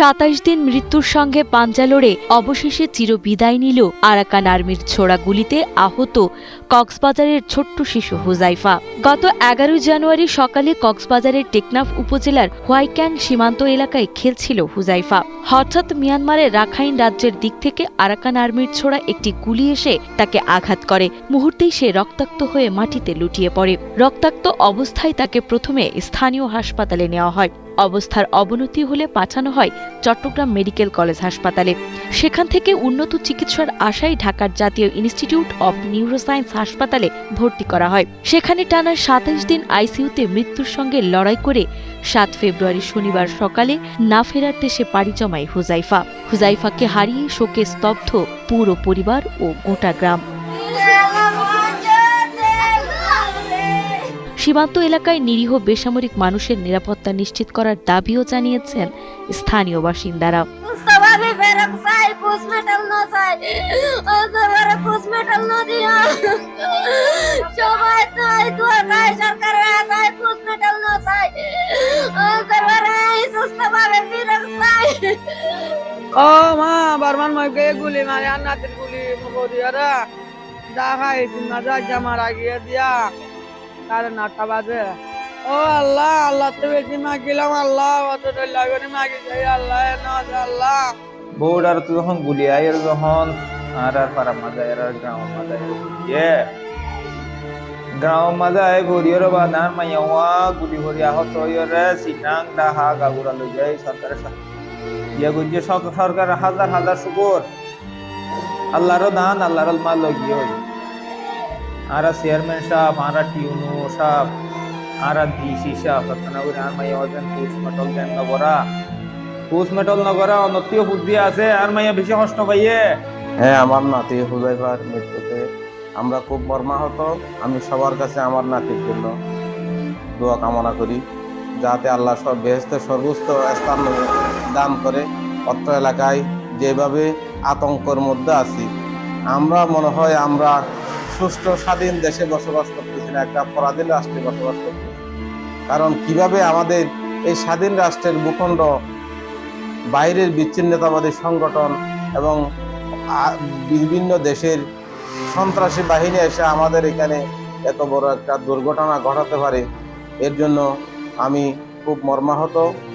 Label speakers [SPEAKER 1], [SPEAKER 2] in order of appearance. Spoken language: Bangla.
[SPEAKER 1] সাতাইশ দিন মৃত্যুর সঙ্গে পাঞ্জা লড়ে অবশেষে চিরবিদায় নিল আরাকান আর্মির ছোড়া গুলিতে আহত কক্সবাজারের ছোট্ট শিশু হুজাইফা। গত এগারো জানুয়ারি সকালে কক্সবাজারের টেকনাফ উপজেলার হোয়াইক্যাং সীমান্ত এলাকায় খেলছিল হুজাইফা। হঠাৎ মিয়ানমারের রাখাইন রাজ্যের দিক থেকে আরাকান আর্মির ছোড়া একটি গুলি এসে তাকে আঘাত করে। মুহূর্তেই সে রক্তাক্ত হয়ে মাটিতে লুটিয়ে পড়ে। রক্তাক্ত অবস্থায় তাকে প্রথমে স্থানীয় হাসপাতালে নেওয়া হয়। অবস্থার অবনতি হলে পাঠানো হয় চট্টগ্রাম মেডিকেল কলেজ হাসপাতালে। সেখান থেকে উন্নত চিকিৎসার আশায় ঢাকার জাতীয় ইনস্টিটিউট অব নিউরোসায়েন্স হাসপাতালে ভর্তি করা হয়। সেখানে টানা সাতাইশ দিন আইসিইউতে মৃত্যুর সঙ্গে লড়াই করে সাত ফেব্রুয়ারি শনিবার সকালে না ফেরার দেশে পাড়ি জমায় হুজাইফা। হুজাইফাকে হারিয়ে শোকে স্তব্ধ পুরো পরিবার ও গোটা গ্রাম। সীমান্ত এলাকায় নিরীহ বেসামরিক মানুষের নিরাপত্তা নিশ্চিত করার দাবিও জানিয়েছেন স্থানীয় বাসিন্দারা।
[SPEAKER 2] ও মা বারমান মাকে গুলি মারে আর নাতির গুলি মারা গিয়ে দিয়া। তার নাটা বাজে। ও আল্লাহ আল্লাহ তো বেশি মাগিলাম, আল্লাহ অত লাগনি মাগি যাই আল্লাহ আল্লাহ।
[SPEAKER 3] বউডার তো যখন গুলি আয়ের যখন আর আর পারা মাজা এর আর গ্রাম মাজা গুলিয়ে গ্রাম মাজা এ ঘুরিয়র বাদান মাইয়াওয়া গুলি হরি আহত হইরে সিটাং, ডাহা গাগুরা লই যাই সরকারের সাথে। ইয়া গুজে সরকার হাজার হাজার শুকর। আল্লাহর দান আল্লাহর মাল লই গিয়ে হই আর চেয়ারম্যান সাহেব আর টিউনু সাহেব আর ডিসি সাহেব আপনারা আর মাইয়া দেন পুষ মটল দেন নগরা পুষ মেটল নগরা অনতীয় বুদ্ধি আছে আর মাইয়া বেশি কষ্ট পাইয়ে
[SPEAKER 4] হ্যাঁ আমার নাতি হুজাইফার মৃত্যুতে। আমরা খুব মর্মাহত, আমি সবার কাছে আমার নাতির জন্য দোয়া কামনা করি, যাতে আল্লাহ সব বেহেস্তে সর্বোচ্চ স্থান দান করে। অত্র এলাকায় যেভাবে আতঙ্কর মধ্যে আছি, আমরা মনে হয় আমরা সুষ্ঠু, স্বাধীন দেশে বসবাস করতেছি না, একটা পরাধীন রাষ্ট্রে বসবাস করতেছি। কারণ কীভাবে আমাদের এই স্বাধীন রাষ্ট্রের ভূখণ্ড, বাইরের বিচ্ছিন্নতাবাদী সংগঠন এবং বিভিন্ন দেশের সন্ত্রাসী বাহিনী এসে আমাদের এখানে এত বড় একটা দুর্ঘটনা ঘটাতে পারে, এর জন্য আমি খুব মর্মাহত।